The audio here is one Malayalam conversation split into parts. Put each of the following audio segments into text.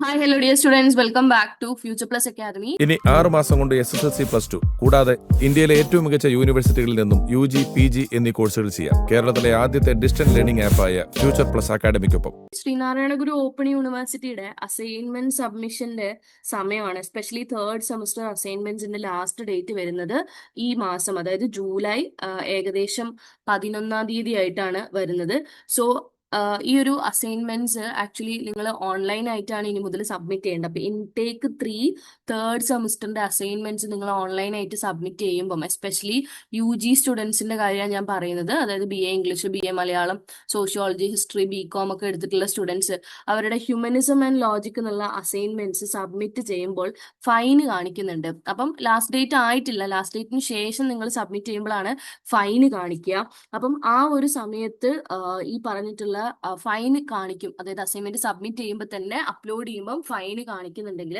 Hi hello dear students welcome back to Future Plus Academy ഇനി ആറ് മാസം കൊണ്ട് S S L C plus two കൂടാതെ ഇന്ത്യയിലെ ഏറ്റവും മികച്ച യൂണിവേഴ്സിറ്റികളിൽ നിന്നും യു ജി പി ജി എന്നീ കോഴ്സുകൾ ചെയ്യാം. കേരളത്തിലെ ആദ്യത്തെ ഡിസ്റ്റന്റ് ലേണിംഗ് ആപ്പായ ഫ്യൂച്ചർ പ്ലസ് അക്കാഡമിക്കൊപ്പം ശ്രീനാരായണ ഗുരു ഓപ്പൺ യൂണിവേഴ്സിറ്റിയുടെ അസൈൻമെന്റ് സബ്മിഷന്റെ സമയമാണ്. എസ്പെഷ്യലി തേർഡ് സെമസ്റ്റർ അസൈൻമെന്റ്സിന്റെ ലാസ്റ്റ് ഡേറ്റ് വരുന്നത് ഈ മാസം. അതായത് ജൂലൈ ഏകദേശം പതിനൊന്നാം തീയതി ആയിട്ടാണ് വരുന്നത്. സോ ഈ ഒരു അസൈൻമെന്റ്സ് ആക്ച്വലി നിങ്ങൾ ഓൺലൈൻ ആയിട്ടാണ് ഇനി മുതൽ സബ്മിറ്റ് ചെയ്യേണ്ടത്. അപ്പൊ ഇൻടേക്ക് ത്രീ തേർഡ് സെമിസ്റ്ററിന്റെ അസൈൻമെന്റ്സ് നിങ്ങൾ ഓൺലൈൻ ആയിട്ട് സബ്മിറ്റ് ചെയ്യുമ്പം എസ്പെഷ്യലി യു ജി സ്റ്റുഡൻസിന്റെ കാര്യമാണ് ഞാൻ പറയുന്നത്. അതായത് B A English B A Malayalam sociology history B Com ഒക്കെ എടുത്തിട്ടുള്ള സ്റ്റുഡൻസ് അവരുടെ ഹ്യൂമനിസം ആൻഡ് ലോജിക് എന്നുള്ള അസൈൻമെന്റ്സ് സബ്മിറ്റ് ചെയ്യുമ്പോൾ ഫൈൻ കാണിക്കുന്നുണ്ട്. അപ്പം ലാസ്റ്റ് ഡേറ്റ് ആയിട്ടില്ല. ലാസ്റ്റ് ഡേറ്റിന് ശേഷം നിങ്ങൾ സബ്മിറ്റ് ചെയ്യുമ്പോഴാണ് ഫൈൻ കാണിക്കുക. അപ്പം ആ ഒരു സമയത്ത് ഈ പറഞ്ഞിട്ടുള്ള ഫൈൻ കാണിക്കും. അതായത് അസൈൻമെന്റ് സബ്മിറ്റ് ചെയ്യുമ്പോൾ തന്നെ അപ്ലോഡ് ചെയ്യുമ്പോൾ ഫൈൻ കാണിക്കുന്നുണ്ടെങ്കിൽ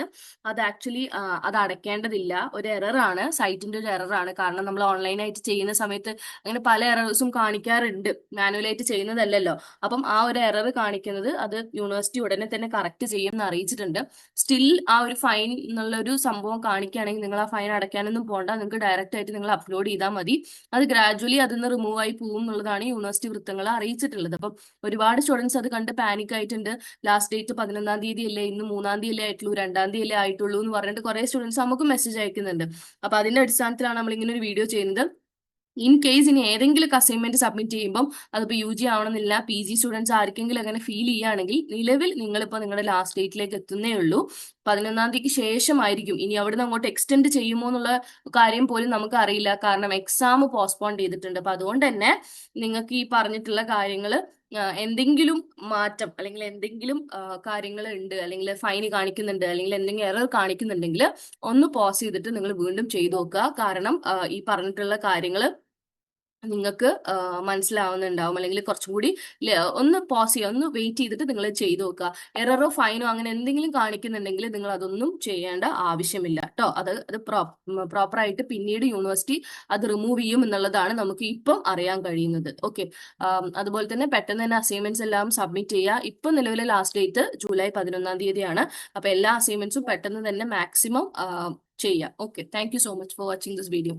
അത് ആക്ച്വലി അത് അടയ്ക്കേണ്ടതില്ല. ഒരു എററാണ് സൈറ്റിന്റെ ഒരു എററാണ് കാരണം നമ്മൾ ഓൺലൈനായിട്ട് ചെയ്യുന്ന സമയത്ത് അങ്ങനെ പല എറേഴ്സും കാണിക്കാറുണ്ട്. മാനുവലായിട്ട് ചെയ്യുന്നതല്ലല്ലോ. അപ്പം ആ ഒരു എറർ കാണിക്കുന്നത് അത് യൂണിവേഴ്സിറ്റി ഉടനെ തന്നെ കറക്റ്റ് ചെയ്യും എന്ന് അറിയിച്ചിട്ടുണ്ട്. സ്റ്റിൽ ആ ഒരു ഫൈൻ എന്നുള്ള ഒരു സംഭവം കാണിക്കുകയാണെങ്കിൽ നിങ്ങൾ ആ ഫൈൻ അടയ്ക്കാനൊന്നും പോകണ്ട നിങ്ങൾക്ക് ഡയറക്റ്റ് ആയിട്ട് നിങ്ങൾ അപ്ലോഡ് ചെയ്താൽ മതി. അത് ഗ്രാജുവലി അതിൽ നിന്ന് റിമൂവ് ആയി പോകും എന്നുള്ളതാണ് യൂണിവേഴ്സിറ്റി വൃത്തങ്ങൾ അറിയിച്ചിട്ടുള്ളത്. അപ്പം ഒരുപാട് സ്റ്റുഡൻസ് അത് കണ്ട് പാനിക് ആയിട്ടുണ്ട്. ലാസ്റ്റ് ഡേറ്റ് പതിനൊന്നാം തീയതി അല്ലേ ഇന്ന് മൂന്നാം തീയതി ആയിട്ടുള്ളൂ രണ്ടാം തീയതി അല്ലേ ആയിട്ടുള്ളൂ എന്ന് പറഞ്ഞിട്ട് കുറെ സ്റ്റുഡൻസ് നമുക്ക് മെസ്സേജ് അയക്കുന്നുണ്ട്. അപ്പൊ അതിന്റെ അടിസ്ഥാനത്തിലാണ് നമ്മൾ ഇങ്ങനെ ഒരു വീഡിയോ ചെയ്യുന്നത്. ഇൻ കേസ് ഇനി ഏതെങ്കിലും അസൈൻമെന്റ് സബ്മിറ്റ് ചെയ്യുമ്പോൾ അതിപ്പോൾ യു ജി ആവണമെന്നില്ല പി ജി സ്റ്റുഡൻസ് ആർക്കെങ്കിലും അങ്ങനെ ഫീൽ ചെയ്യുകയാണെങ്കിൽ നിലവിൽ നിങ്ങളിപ്പോൾ നിങ്ങളുടെ ലാസ്റ്റ് ഡേറ്റിലേക്ക് എത്തുന്നേ ഉള്ളൂ. പതിനൊന്നാം തീയതിക്ക് ശേഷമായിരിക്കും. ഇനി അവിടുന്ന് അങ്ങോട്ട് എക്സ്റ്റെൻഡ് ചെയ്യുമോ എന്നുള്ള കാര്യം പോലും നമുക്ക് അറിയില്ല. കാരണം എക്സാം പോസ്റ്റ്പോൺ ചെയ്തിട്ടുണ്ട്. അപ്പൊ അതുകൊണ്ട് തന്നെ നിങ്ങൾക്ക് ഈ പറഞ്ഞിട്ടുള്ള കാര്യങ്ങൾ എന്തെങ്കിലും മാറ്റം അല്ലെങ്കിൽ എന്തെങ്കിലും കാര്യങ്ങൾ ഉണ്ട് അല്ലെങ്കിൽ ഫൈൻ കാണിക്കുന്നുണ്ട് അല്ലെങ്കിൽ എന്തെങ്കിലും എറർ കാണിക്കുന്നുണ്ടെങ്കിൽ ഒന്ന് പോസ് ചെയ്തിട്ട് നിങ്ങൾ വീണ്ടും ചെയ്തു നോക്കുക. കാരണം ഈ പറഞ്ഞിട്ടുള്ള കാര്യങ്ങൾ നിങ്ങൾക്ക് മനസ്സിലാവുന്നുണ്ടാവും. അല്ലെങ്കിൽ കുറച്ചും കൂടി ഒന്ന് പോസ് ചെയ്യുക ഒന്ന് വെയിറ്റ് ചെയ്തിട്ട് നിങ്ങൾ ചെയ്തു നോക്കുക. എററോ ഫൈനോ അങ്ങനെ എന്തെങ്കിലും കാണിക്കുന്നുണ്ടെങ്കിൽ നിങ്ങൾ അതൊന്നും ചെയ്യേണ്ട ആവശ്യമില്ല. കേട്ടോ അത് അത് പ്രോപ്പർ ആയിട്ട് പിന്നീട് യൂണിവേഴ്സിറ്റി അത് റിമൂവ് ചെയ്യും എന്നുള്ളതാണ് നമുക്ക് ഇപ്പം അറിയാൻ കഴിയുന്നത്. ഓക്കെ അതുപോലെ തന്നെ പെട്ടെന്ന് തന്നെ അസൈൻമെന്റ്സ് എല്ലാം സബ്മിറ്റ് ചെയ്യുക. ഇപ്പം നിലവിലെ ലാസ്റ്റ് ഡേറ്റ് ജൂലൈ പതിനൊന്നാം തീയതിയാണ്. അപ്പൊ എല്ലാ അസൈൻമെന്റ്സും പെട്ടെന്ന് തന്നെ മാക്സിമം ചെയ്യുക okay thank so much for watching this video